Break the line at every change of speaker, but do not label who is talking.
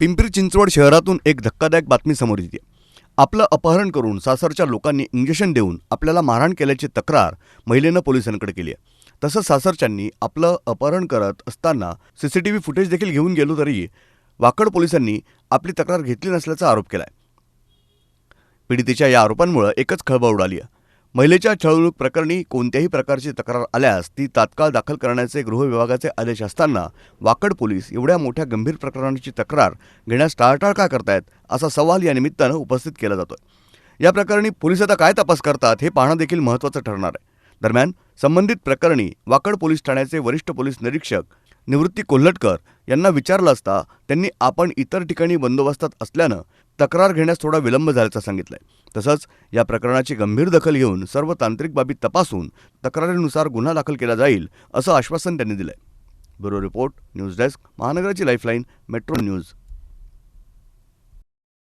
पिंपरी चिंचवड शहरातून एक धक्कादायक बातमी समोर येते. आपलं अपहरण करून सासरच्या लोकांनी इंजेक्शन देऊन आपल्याला मारहाण केल्याची तक्रार महिलेनं पोलिसांकडे केली आहे. तसंच सासरच्यांनी आपलं अपहरण करत असताना C C T V footage देखील घेऊन गेलो तरी वाकड पोलिसांनी आपली तक्रार घेतली नसल्याचा आरोप केला आहे पीडितेच्या या आरोपांमुळे एकच खळबळ उडाली आहे. महिलेच्या छळवणूक प्रकरणी कोणत्याही प्रकारची तक्रार आल्यास ती तात्काळ दाखल करण्याचे गृह विभागाचे आदेश असताना वाकड पोलीस एवढ्या मोठ्या गंभीर प्रकरणाची तक्रार घेण्यास टाळटाळ का करतायत असा सवाल या निमित्तानं उपस्थित केला जातोय. या प्रकरणी पोलीस आता काय तपास करतात हे पाहणं देखील महत्त्वाचं ठरणार आहे. दरम्यान संबंधित प्रकरणी वाकड पोलीस ठाण्याचे वरिष्ठ पोलीस निरीक्षक निवृत्ती कोल्हटकर यांना विचारलं असता त्यांनी आपण इतर ठिकाणी बंदोबस्तात असल्यानं तक्रार घेण्यास थोडा विलंब झाल्याचं सांगितलंय. तसंच या प्रकरणाची गंभीर दखल घेऊन सर्व तांत्रिक बाबी तपासून तक्रारीनुसार गुन्हा दाखल केला जाईल असं आश्वासन त्यांनी दिलंय. ब्युरो रिपोर्ट न्यूज डेस्क महानगराची लाईफलाईन मेट्रो न्यूज.